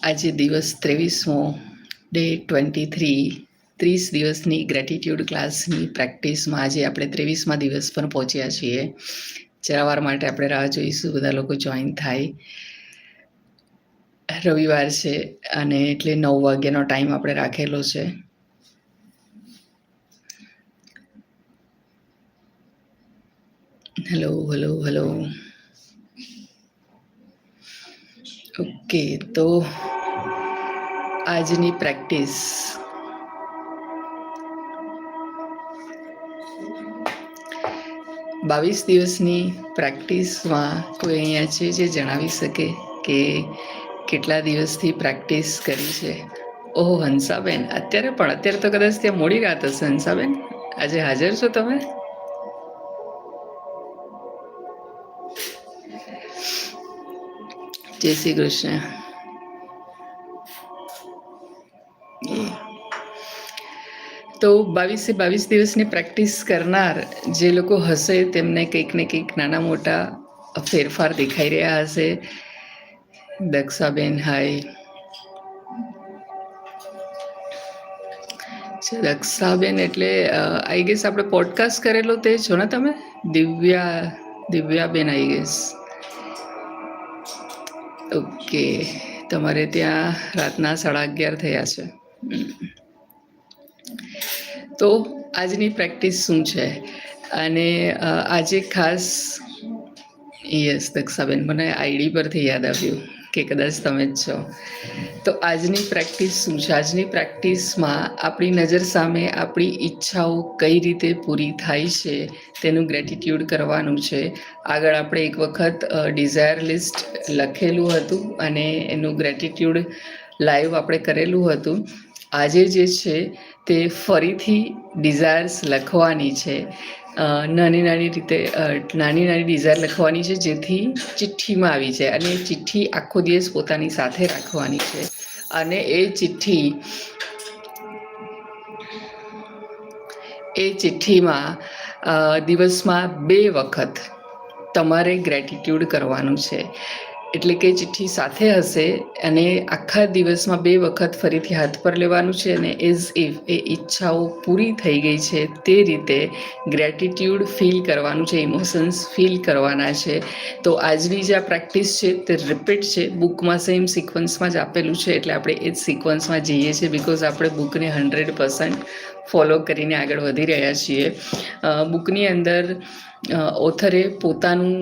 આજે દિવસ ત્રેવીસમો day twenty three, ત્રીસ દિવસની ગ્રેટિટ્યૂડ ક્લાસની પ્રેક્ટિસમાં આજે આપણે ત્રેવીસમા દિવસ પર પહોંચ્યા છીએ. જરાવાર માટે આપણે રાહ જોઈશું, બધા લોકો જોઈન થાય. રવિવાર છે અને એટલે નવ વાગ્યાનો ટાઈમ આપણે રાખેલો છે. હેલો હલો હલો ઓકે તો આજની પ્રેક્ટિસ. બાવીસ દિવસની પ્રેક્ટિસમાં કોઈ અહીંયા છે જે જણાવી શકે કે કેટલા દિવસથી પ્રેક્ટિસ કરી છે? ઓહો, હંસાબેન, અત્યારે પણ, અત્યારે તો કદાચ ત્યાં મોડી રાત હશે. હંસાબેન, આજે હાજર છો તમે? જય શ્રી કૃષ્ણ. તો બાવીસે બાવીસ દિવસની પ્રેક્ટિસ કરનાર જે લોકો હશે તેમને કંઈક ને કંઈક નાના મોટા ફેરફાર દેખાઈ રહ્યા હશે. દક્ષાબેન, હાય. દક્ષાબેન એટલે આઈ ગેસ આપણે પોડકાસ્ટ કરેલો તે છો ને તમે? દિવ્યા, દિવ્યાબેન આઈ ગેસ ઓકે. તમારે ત્યાં રાતના સાડા અગિયાર થયા છે. તો આજની પ્રેક્ટિસ શું છે? અને આજે ખાસ, યસ, દક્ષાબેન, મને આઈડી પરથી યાદ આવ્યું. કે કદાચ તમે જ છો. તો આજની પ્રેક્ટિસ શું છે? આજની પ્રેક્ટિસમાં આપણી નજર સામે આપણી ઈચ્છાઓ કઈ રીતે પૂરી થાય છે તેનું ગ્રેટિટ્યૂડ કરવાનું છે. આગળ આપણે એક વખત ડિઝાયર લિસ્ટ લખેલું હતું અને એનું ગ્રેટિટ્યૂડ લાઈવ આપણે કરેલું હતું. આજે જે છે તે ફરીથી ડિઝાયર્સ લખવાની છે. નાની નાની રીતે નાની નાની ડિઝાઇન લખવાની છે, જેથી ચિઠ્ઠીમાં આવી જાય અને ચિઠ્ઠી આખો દિવસ પોતાની સાથે રાખવાની છે. અને એ ચિઠ્ઠી, એ ચિઠ્ઠીમાં દિવસમાં બે વખત તમારે ગ્રેટિટ્યૂડ કરવાનું છે. એટલે કે ચિઠ્ઠી સાથે હશે અને આખા દિવસમાં બે વખત ફરીથી હાથ પર લેવાનું છે અને એઝ ઇફ એ ઈચ્છાઓ પૂરી થઈ ગઈ છે તે રીતે ગ્રેટિટ્યૂડ ફીલ કરવાનું છે ઇમોશન્સ ફીલ કરવાના છે. તો આજની જે આ પ્રેક્ટિસ છે તે રિપીટ છે. બુકમાં સેમ સિક્વન્સમાં જ આપેલું છે. એટલે આપણે એ જ સિક્વન્સમાં જઈએ છીએ બિકોઝ આપણે બુકને હંડ્રેડ પર્સન્ટ ફોલો કરીને આગળ વધી રહ્યા છીએ. બુકની અંદર ઓથરે પોતાનું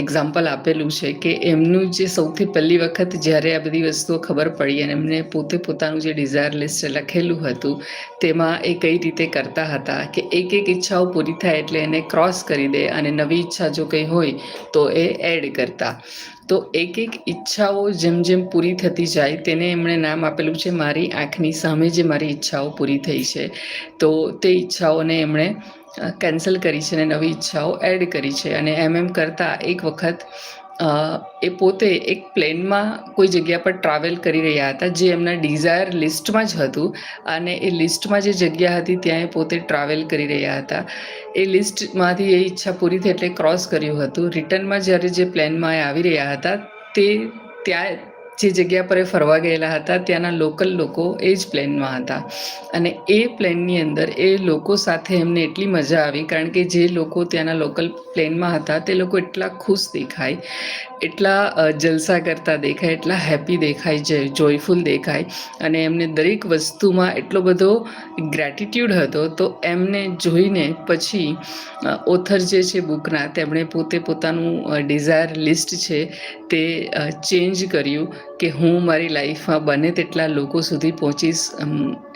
એક્ઝામ્પલ આપેલું છે કે એમનું જે સૌથી પહેલી વખત જ્યારે આ બધી વસ્તુઓ ખબર પડી અને એમને પોતે પોતાનું જે ડિઝાયર લિસ્ટ લખેલું હતું, તેમાં એ કઈ રીતે કરતા હતા કે એક એક ઈચ્છાઓ પૂરી થાય એટલે એને ક્રોસ કરી દે અને નવી ઈચ્છા જો કંઈ હોય તો એ એડ કરતા. તો એક એક ઈચ્છાઓ જેમ જેમ પૂરી થતી જાય તેને એમણે નામ આપેલું છે મારી આંખની સામે જે મારી ઈચ્છાઓ પૂરી થઈ છે. તો તે ઈચ્છાઓને એમણે કેન્સલ કરી છે અને નવી ઈચ્છાઓ એડ કરી છે અને એમ એમ કરતાં એક વખત એ પોતે એક પ્લેનમાં કોઈ જગ્યા પર ટ્રાવેલ કરી રહ્યા હતા, જે એમના ડિઝાયર લિસ્ટમાં જ હતું અને એ લિસ્ટમાં જે જગ્યા હતી ત્યાં એ પોતે ટ્રાવેલ કરી રહ્યા હતા. એ લિસ્ટમાંથી એ ઈચ્છા પૂરી થઈ એટલે ક્રોસ કર્યું હતું. રિટર્નમાં જ્યારે જે પ્લેનમાં એ આવી રહ્યા હતા, તે ત્યાં જે જગ્યા પર એ ફરવા ગયેલા હતા, ત્યાંના લોકલ લોકો એ જ પ્લેનમાં હતા. અને એ પ્લેનની અંદર એ લોકો સાથે એમને એટલી મજા આવી, કારણ કે જે લોકો ત્યાંના લોકલ પ્લેનમાં હતા, તે લોકો એટલા ખુશ દેખાય, એટલા જલસા કરતા દેખાય, એટલા હેપી દેખાય, જે જોયફુલ દેખાય. અને એમને દરેક વસ્તુમાં એટલો બધો ગ્રેટિટ્યૂડ હતો, તો એમને જોઈને પછી ઓથર જે છે બુકના, તેમણે પોતે પોતાનું ડિઝાયર લિસ્ટ છે, તે ચેન્જ કર્યું. કે હું મારી લાઈફમાં બને તેટલા લોકો સુધી પહોંચીશ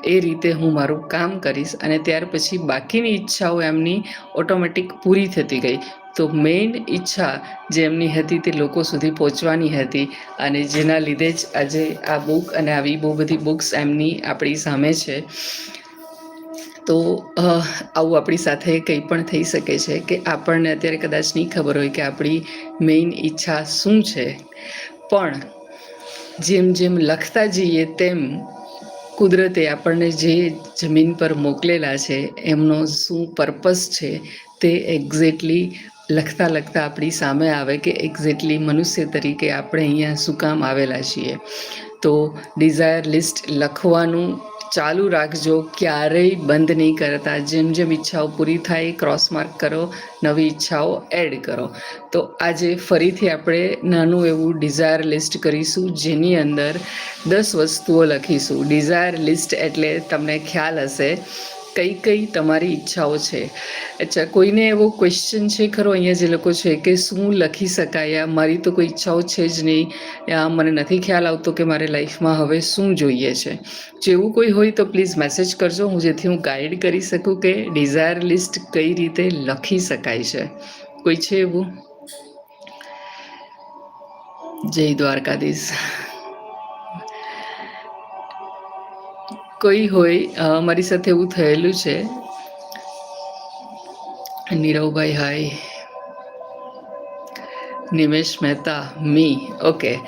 એ રીતે હું મારું કામ કરીશ અને ત્યાર પછી બાકીની ઈચ્છાઓ એમની ઓટોમેટિક પૂરી થતી ગઈ. તો મેઇન ઈચ્છા જે એમની હતી તે લોકો સુધી પહોંચવાની હતી અને જેના લીધે જ આજે આ બુક અને આવી બહુ બધી બુક્સ એમની આપણી સામે છે. તો આવું આપણી સાથે કંઈ પણ થઈ શકે છે કે આપણને અત્યારે કદાચ નહીં ખબર હોય કે આપણી મેઇન ઈચ્છા શું છે. પણ જેમ જેમ લખતા જઈએ તેમ કુદરતે આપણને જે જમીન પર મોકલેલા છે, એમનો શું પર્પસ છે, તે એક્ઝેક્ટલી લખતા લખતા આપણી સામે આવે કે એક્ઝેક્ટલી મનુષ્ય તરીકે આપણે અહીંયા શું કામ આવેલા છીએ. તો ડિઝાયર લિસ્ટ લખવાનું ચાલુ રાખજો, ક્યારેય બંધ નહીં કરતા. જેમ જેમ ઈચ્છાઓ પૂરી થાય ક્રોસ માર્ક કરો, નવી ઈચ્છાઓ એડ કરો. તો આજે ફરીથી આપણે નાનું એવું ડિઝાયર લિસ્ટ કરીશું, જેની અંદર દસ વસ્તુઓ લખીશું. ડિઝાયર લિસ્ટ એટલે તમને ખ્યાલ હશે કઈ કઈ તમારી ઈચ્છાઓ છે? અચ્છા, કોઈને એવો ક્વેશ્ચન છે ખરો અહીંયા જે લોકો છે કે શું લખી શકાય? મારી તો કોઈ ઈચ્છાઓ છે જ નહીં. મને નથી ખ્યાલ આવતો કે મારે લાઈફમાં હવે શું જોઈએ છે. જેવું કોઈ હોય તો પ્લીઝ મેસેજ કરજો. હું જેથી હું ગાઈડ કરી શકું કે ડિઝાયર લિસ્ટ કઈ રીતે લખી શકાય છે. કોઈ છે એવું? જય દ્વારકાધીશ. કોઈ હોય મારી સાથે એવું થયેલું છે. Niravbhai hi Nimesh Mehta, me, okay.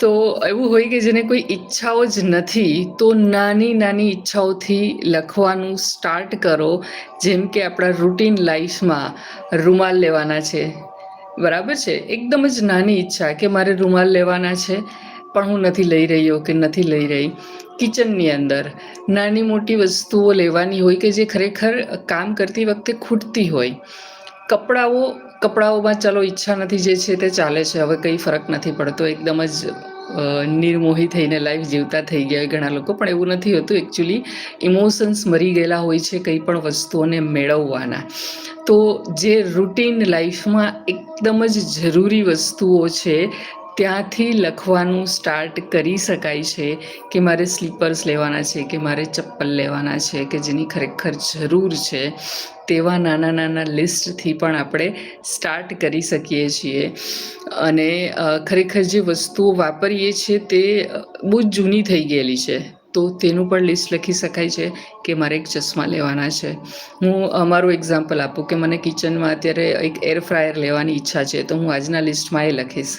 તો એવું હોય કે જેને કોઈ ઈચ્છાઓ જ નથી, તો નાની નાની ઈચ્છાઓથી લખવાનું સ્ટાર્ટ કરો. જેમ કે આપણા રૂટીન લાઈફમાં રૂમાલ લેવાના છે. બરાબર છે? એકદમ જ નાની ઈચ્છા કે મારે રૂમાલ લેવાના છે. પણ હું નથી લઈ રહ્યો કે નથી લઈ રહી. કિચનની અંદર નાની મોટી વસ્તુઓ લેવાની હોય કે જે ખરેખર કામ કરતી વખતે ખૂટતી હોય. કપડાઓ, કપડાઓમાં ચાલો ઈચ્છા નથી જે છે તે ચાલે છે. હવે કંઈ ફરક નથી પડતો. એકદમ જ નિર્મોહી થઈને લાઈફ જીવતા થઈ ગયા હોય ઘણા લોકો. પણ એવું નથી હોતું. એકચ્યુઅલી ઇમોશન્સ મરી ગયેલા હોય છે કંઈ પણ વસ્તુઓને મેળવવાના. તો જે રૂટીન લાઈફમાં એકદમ જ જરૂરી વસ્તુઓ છે ત્યાંથી લખવાનું સ્ટાર્ટ કરી શકાય છે કે મારે સ્લીપર્સ લેવાના છે, કે મારે ચપ્પલ લેવાના છે, કે જેની ખરેખર જરૂર છે, તેવા નાના નાના લિસ્ટથી પણ આપણે સ્ટાર્ટ કરી શકીએ છીએ. અને ખરેખર જે વસ્તુઓ વાપરીએ છીએ તે બહુ જ જૂની થઈ ગયેલી છે. તો તેનું પણ લિસ્ટ લખી શકાય છે કે મારે એક ચશ્મા લેવાના છે. હું અમારું એક્ઝામ્પલ આપું કે મને કિચનમાં અત્યારે એક એર ફ્રાયર લેવાની ઈચ્છા છે, તો હું આજના લિસ્ટમાં એ લખીશ.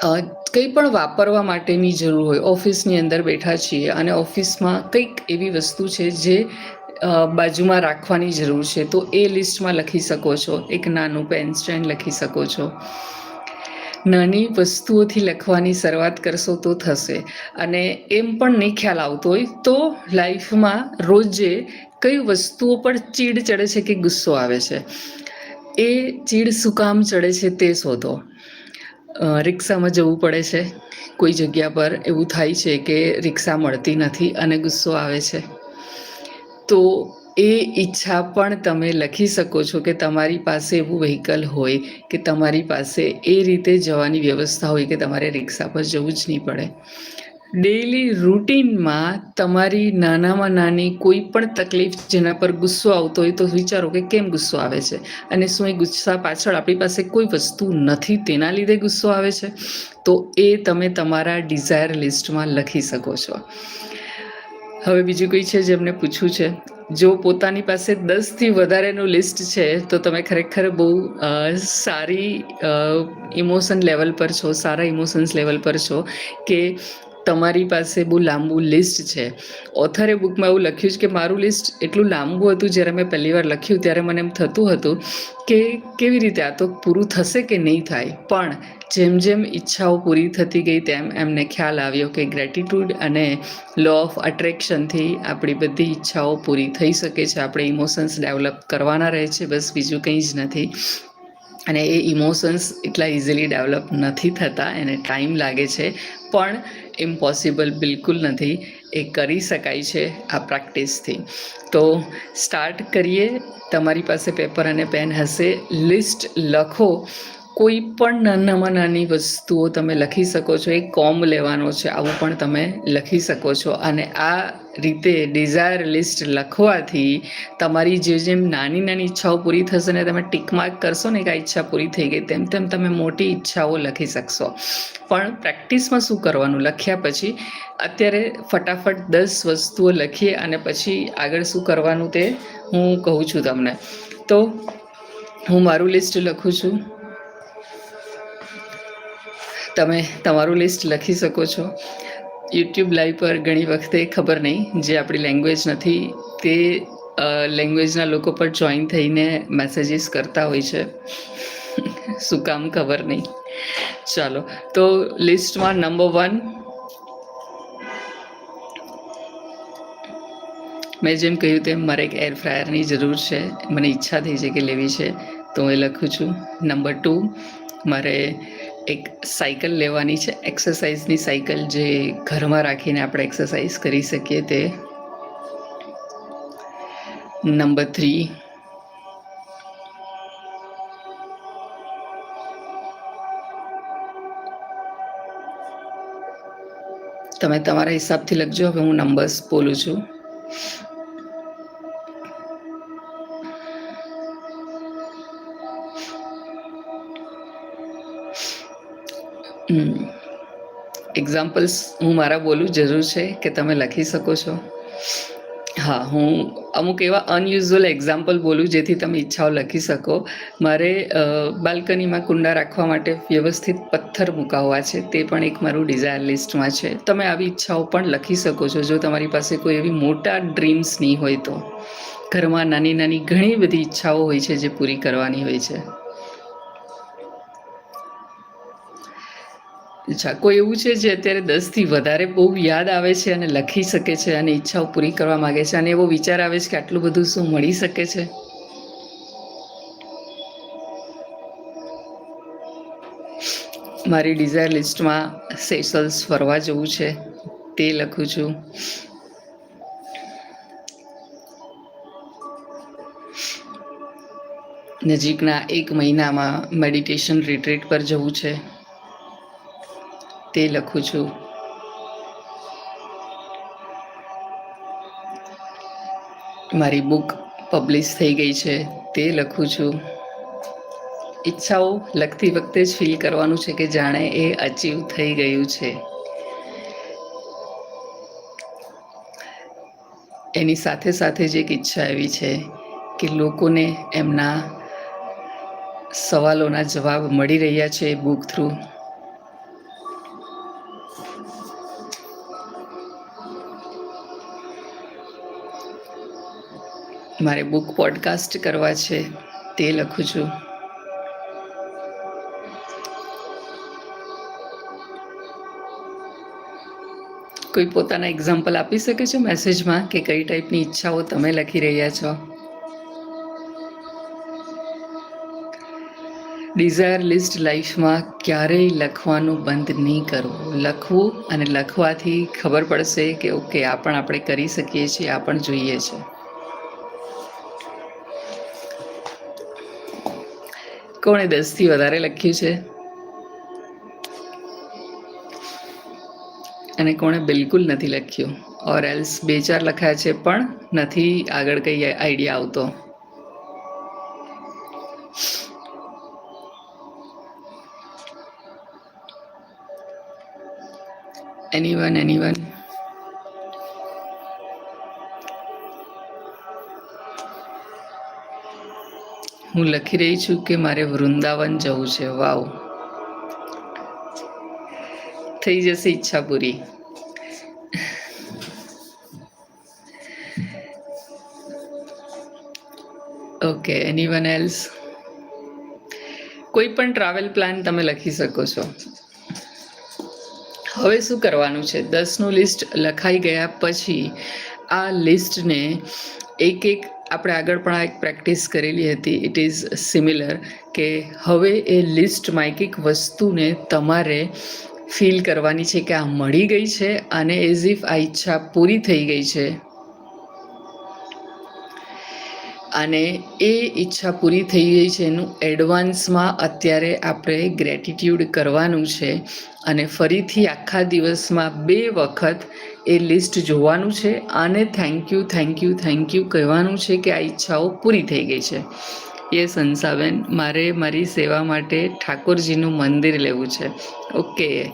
કંઈ પણ વાપરવા માટેની જરૂર હોય, ઓફિસની અંદર બેઠા છીએ અને ઓફિસમાં કંઈક એવી વસ્તુ છે જે બાજુમાં રાખવાની જરૂર છે, તો એ લિસ્ટમાં લખી શકો છો. એક નાનું પેન સ્ટેન્ડ લખી શકો છો. નાની વસ્તુઓથી લખવાની શરૂઆત કરશો તો થશે. અને એમ પણ નહીં ખ્યાલ આવતો હોય, તો લાઈફમાં રોજે કઈ વસ્તુઓ પર ચીડ ચડે છે કે ગુસ્સો આવે છે? એ ચીડ શું કામ ચડે છે તે શોધો. રિક્ષામાં જવું પડે છે. કોઈ જગ્યા પર એવું થાય છે કે રિક્ષા મળતી નથી અને ગુસ્સો આવે છે. તો એ ઈચ્છા પણ તમે લખી શકો છો કે તમારી પાસે એવું વ્હીકલ હોય કે તમારી પાસે એ રીતે જવાની વ્યવસ્થા હોય કે તમારે રિક્ષા પર જવું જ નહીં પડે. ડેઈલી રૂટીનમાં તમારી નાનામાં નાની કોઈ પણ તકલીફ જેના પર ગુસ્સો આવતો હોય તો વિચારો કે કેમ ગુસ્સો આવે છે? અને શું એ ગુસ્સા પાછળ આપણી પાસે કોઈ વસ્તુ નથી તેના લીધે ગુસ્સો આવે છે? તો એ તમે તમારા ડિઝાયર લિસ્ટમાં લખી શકો છો. હવે બીજું કોઈ છે જેમને પૂછવું છે? જો પોતાની પાસે દસથી વધારેનું લિસ્ટ છે, તો તમે ખરેખર બહુ સારી ઇમોશન લેવલ પર છો, સારા ઇમોશન્સ લેવલ પર છો કે તમારી પાસે બહુ લાંબુ લિસ્ટ છે. ઓથરે બુકમાં એવું લખ્યું છે કે મારું લિસ્ટ એટલું લાંબુ હતું જ્યારે મેં પહેલી વાર લખ્યું ત્યારે મને એમ થતું હતું કે કેવી રીતે આ તો પૂરું થશે કે નહીં થાય. પણ જેમ જેમ ઈચ્છાઓ પૂરી થતી ગઈ તેમ એમને ખ્યાલ આવ્યો કે ગ્રેટિટ્યૂડ અને લો ઓફ અટ્રેક્શનથી આપણી બધી ઈચ્છાઓ પૂરી થઈ શકે છે. આપણે ઇમોશન્સ ડેવલપ કરવાના રહે છે. બસ બીજું કંઈ જ નથી. અને એ ઇમોશન્સ એટલા ઇઝીલી ડેવલપ નથી થતા. એને ટાઈમ લાગે છે. પણ ઇમ્પોસિબલ બિલકુલ નથી, એ કરી શકાય છે આ પ્રેક્ટિસથી. તો સ્ટાર્ટ કરીએ, તમારી પાસે પેપર અને પેન હશે લિસ્ટ લખો. કોઈ પણ નાનામાં નાની વસ્તુઓ તમે લખી શકો છો એક કોમ લેવાનો છે, આવું પણ તમે લખી શકો છો. અને આ રીતે ડિઝાયર લિસ્ટ લખવાથી તમારી જે જેમ નાની નાની ઈચ્છાઓ પૂરી થશે ને તમે ટીક માર્ક કરશો ને કે આ ઈચ્છા પૂરી થઈ ગઈ તેમ તેમ તમે મોટી ઈચ્છાઓ લખી શકશો. પણ પ્રેક્ટિસમાં શું કરવાનું? લખ્યા પછી અત્યારે ફટાફટ દસ વસ્તુઓ લખીએ અને પછી આગળ શું કરવાનું તે હું કહું છું તમને. તો હું મારું લિસ્ટ લખું છું. તમે તમારું લિસ્ટ લખી શકો છો. યુટ્યુબ લાઈવ પર ઘણી વખતે ખબર નહીં, જે આપણી લેંગ્વેજ નથી, તે લેંગ્વેજના લોકો પર જોઈન થઈને મેસેજીસ કરતા હોય છે. શું કામ ખબર નહીં. ચાલો, તો લિસ્ટમાં નંબર વન મેં જેમ કહ્યું તેમ મારે એક એર ફ્રાયરની જરૂર છે, મને ઈચ્છા થઈ છે કે લેવી છે, તો હું એ લખું છું. નંબર ટુ મારે એક સાયકલ લેવાની છે. એક્સરસાઇઝની સાયકલ જે ઘરમાં રાખીને આપણે એક્સરસાઇઝ કરી શકીએ તે. નંબર થ્રી તમે તમારા હિસાબથી લખજો. હવે હું નંબર્સ બોલું છું. એક્ઝામ્પલ્સ હું મારા બોલું જરૂર છે કે તમે લખી શકો છો. હા, હું અમુક એવા અનયુઝ્યુઅલ એક્ઝામ્પલ બોલું જેથી તમે ઈચ્છાઓ લખી શકો. મારે બાલ્કનીમાં કુંડા રાખવા માટે વ્યવસ્થિત પથ્થર મુકાવવા છે, તે પણ એક મારું ડિઝાયર લિસ્ટમાં છે. તમે આવી ઈચ્છાઓ પણ લખી શકો છો, જો તમારી પાસે કોઈ એવી મોટા ડ્રીમ્સ નહીં હોય તો. ઘરમાં નાની નાની ઘણી બધી ઈચ્છાઓ હોય છે જે પૂરી કરવાની હોય છે. અચ્છા, કોઈ એવું છે જે અત્યારે દસથી વધારે બહુ યાદ આવે છે અને લખી શકે છે અને ઈચ્છાઓ પૂરી કરવા માગે છે? અને એવો વિચાર આવે છે કે આટલું બધું શું મળી શકે છે? મારી ડિઝાયર લિસ્ટમાં સેશલ્સ ફરવા જવું છે. તે લખું છું. નજીકના એક મહિનામાં મેડિટેશન રિટ્રીટ પર જવું છે. તે લખું છું. મારી બુક પબ્લિશ થઈ ગઈ છે, તે લખું છું. ઈચ્છાઓ લખતી વખતે જ ફીલ કરવાનું છે કે જાણે એ અચીવ થઈ ગયું છે. એની સાથે સાથે જ એક ઈચ્છા એવી છે કે લોકોને એમના સવાલોના જવાબ મળી રહ્યા છે બુક થ્રુ મારે બુક પોડકાસ્ટ કરવા છે, તે લખું છું. કોઈ પોતાના એક્ઝામ્પલ આપી શકે છે મેસેજમાં કે કઈ ટાઈપની ઈચ્છાઓ તમે લખી રહ્યા છો? ડિઝાયર લિસ્ટ લાઈફમાં ક્યારેય લખવાનું બંધ નહીં કરવું લખવું અને લખવાથી ખબર પડશે કે ઓકે આ પણ આપણે કરી શકીએ છીએ, આ પણ જોઈએ છે. કોણે દસથી વધારે લખ્યું છે? અને કોણે બિલકુલ નથી લખ્યું. ઓર એલ્સ બે ચાર લખાયા છે, પણ નથી આગળ કંઈ આઈડિયા આવતો. એનીવન એનીવન હું લખી રહી છું કે મારે વૃંદાવન જવું છે. વાવ. થઈ જશે ઈચ્છા પૂરી. ઓકે એનીવન એલ્સ કોઈ પણ ટ્રાવેલ પ્લાન તમે લખી શકો છો. હવે શું કરવાનું છે? દસનું લિસ્ટ લખાઈ ગયા પછી આ લિસ્ટને એક એક આપણે આગળ પણ આ એક પ્રેક્ટિસ કરેલી હતી. ઇટ ઇઝ સિમિલર કે હવે એ લિસ્ટમાં એક એક વસ્તુને તમારે ફીલ કરવાની છે કે આ મળી ગઈ છે અને એઝ ઇફ આ ઈચ્છા પૂરી થઈ ગઈ છે. અને એ ઈચ્છા પૂરી થઈ ગઈ છે એનું એડવાન્સમાં અત્યારે આપણે ગ્રેટિટ્યૂડ કરવાનું છે. અને ફરીથી આખા દિવસમાં બે વખત એ લિસ્ટ જોવાનું છે અને thank you thank you thank you કહેવાનું છે કે આ ઈચ્છાઓ પૂરી થઈ ગઈ છે. યસ હંસાબેન, મારે મારી સેવા માટે ઠાકોરજીનું મંદિર લેવું છે. ઓકે.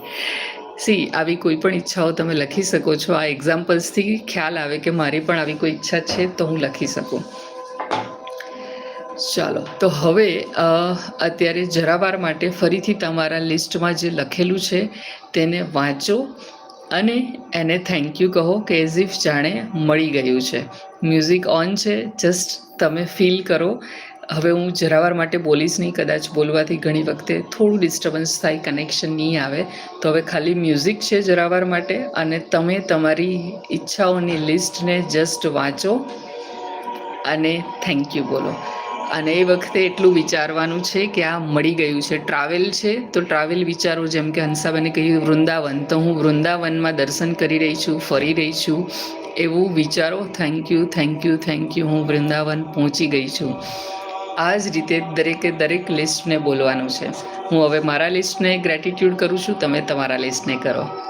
સી, આવી કોઈ પણ ઈચ્છાઓ તમે લખી શકો છો? આ એક્ઝામ્પલ્સથી ખ્યાલ આવે કે મારી પણ આવી કોઈ ઈચ્છા છે તો હું લખી શકું. ચાલો, તો હવે અત્યારે જરાવાર માટે ફરીથી તમારા લિસ્ટમાં જે લખેલું છે તેને વાંચો અને એને થેન્ક યુ કહો કે એઝ ઇફ જાણે મળી ગયું છે. મ્યુઝિક ઓન છે જસ્ટ તમે ફીલ કરો. હવે હું જરાવાર માટે બોલીશ નહીં, કદાચ બોલવાથી ઘણી વખતે થોડું ડિસ્ટર્બન્સ થાય કનેક્શન નહીં આવે. તો હવે ખાલી મ્યુઝિક છે જરાવાર માટે અને તમે તમારી ઈચ્છાઓની લિસ્ટને જસ્ટ વાંચો અને થેન્ક યુ બોલો. અને એ વખતે એટલું વિચારવાનું છે કે આ મળી ગયું છે. ટ્રાવેલ છે તો ટ્રાવેલ વિચારો, જેમ કે હંસાબેને કહ્યું વૃંદાવન. તો હું વૃંદાવનમાં દર્શન કરી રહી છું, ફરી રહી છું. એવું વિચારો thank you thank you thank you હું વૃંદાવન પહોંચી ગઈ છું. આ જ રીતે દરેકે દરેક લિસ્ટને બોલવાનું છે. હું હવે મારા લિસ્ટને ગ્રેટિટ્યૂડ કરું છું. તમે તમારા લિસ્ટને કરો.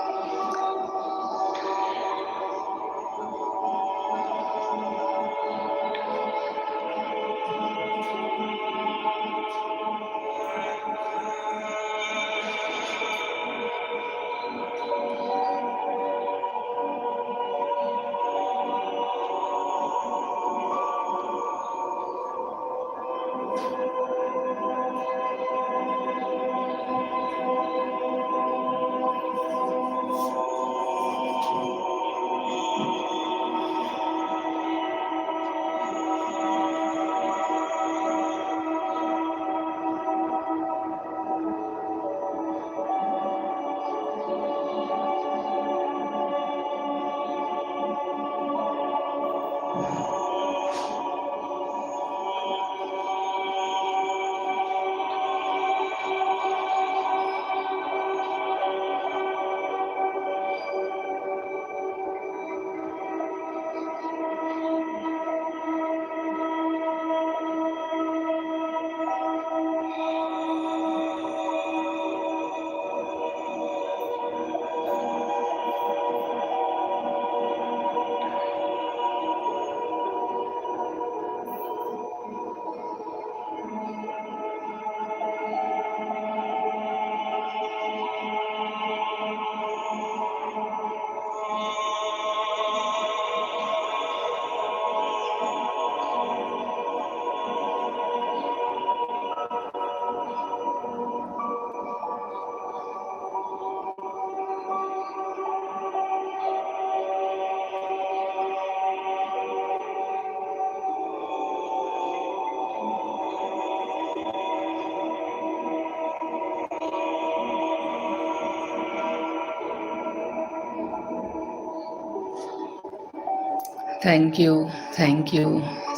Thank you thank you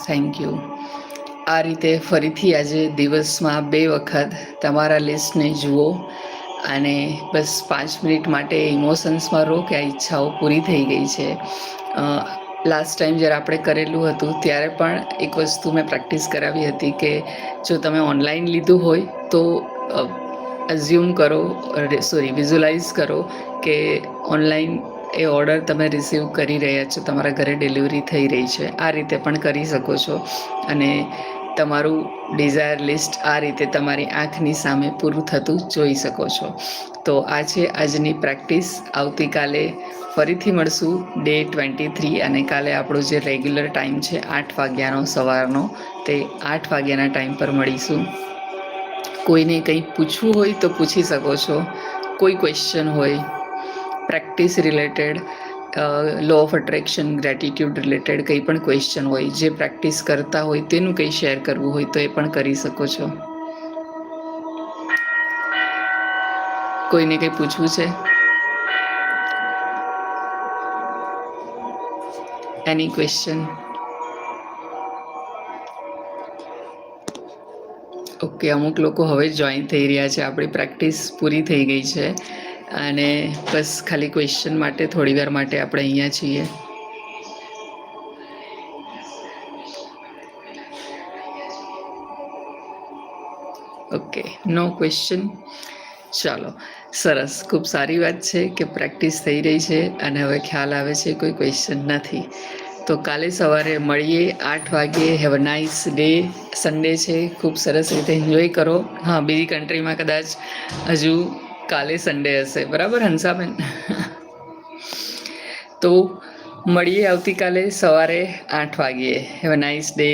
thank you આ રીતે ફરીથી આજે દિવસમાં બે વખત તમારા લિસ્ટને જુઓ અને બસ પાંચ મિનિટ માટે ઇમોશન્સમાં રહો કે આ ઈચ્છાઓ પૂરી થઈ ગઈ છે. લાસ્ટ ટાઈમ જ્યારે આપણે કરેલું હતું ત્યારે પણ એક વસ્તુ મેં પ્રેક્ટિસ કરાવી હતી કે જો તમે ઓનલાઈન લીધું હોય તો અઝ્યુમ કરો સોરી વિઝ્યુલાઇઝ કરો કે ઓનલાઈન એ ઓર્ડર તમે રિસીવ કરી રહ્યા છો, તમારા ઘરે ડિલિવરી થઈ રહી છે, આ રીતે પણ કરી શકો છો. અને તમારું ડિઝાયર લિસ્ટ આ રીતે તમારી આંખની સામે પૂરું થતું જોઈ શકો છો. તો આ છે આજની પ્રેક્ટિસ. આવતીકાલે ફરીથી મળશું ડે ટ્વેન્ટી થ્રી અને કાલે આપણો જે રેગ્યુલર ટાઈમ છે આઠ વાગ્યાનો સવારનો, તે આઠ વાગ્યાના ટાઈમ પર મળીશું. કોઈને કંઈ પૂછવું હોય તો પૂછી શકો છો. કોઈ ક્વેશ્ચન હોય practice related law of attraction gratitude related કંઈ પણ ક્વેશ્ચન હોય, જે પ્રેક્ટિસ કરતા હોય તેનું કંઈ શેર કરવું હોય તો એ પણ કરી શકો છો. કોઈને કંઈ પૂછવું છે? એની ક્વેશ્ચન ઓકે અમુક લોકો હવે જોઈન થઈ રહ્યા છે. આપણી પ્રેક્ટિસ પૂરી થઈ ગઈ છે. અને બસ ખાલી ક્વેશ્ચન માટે, થોડી વાર માટે આપણે અહીંયા છીએ. ઓકે નો ક્વેશ્ચન ચાલો, સરસ. ખૂબ સારી વાત છે કે પ્રેક્ટિસ થઈ રહી છે અને હવે ખ્યાલ આવે છે કોઈ ક્વેશ્ચન નથી. તો કાલે સવારે મળીએ, આઠ વાગ્યે have a nice day Sunday છે. ખૂબ સરસ રીતે એન્જોય કરો. હા, બીજી કન્ટ્રીમાં કદાચ હજુ કાલે સન્ડે હશે. બરાબર, હંસાબેન? તો મળીએ આવતીકાલે સવારે આઠ વાગ્યે. Have a nice day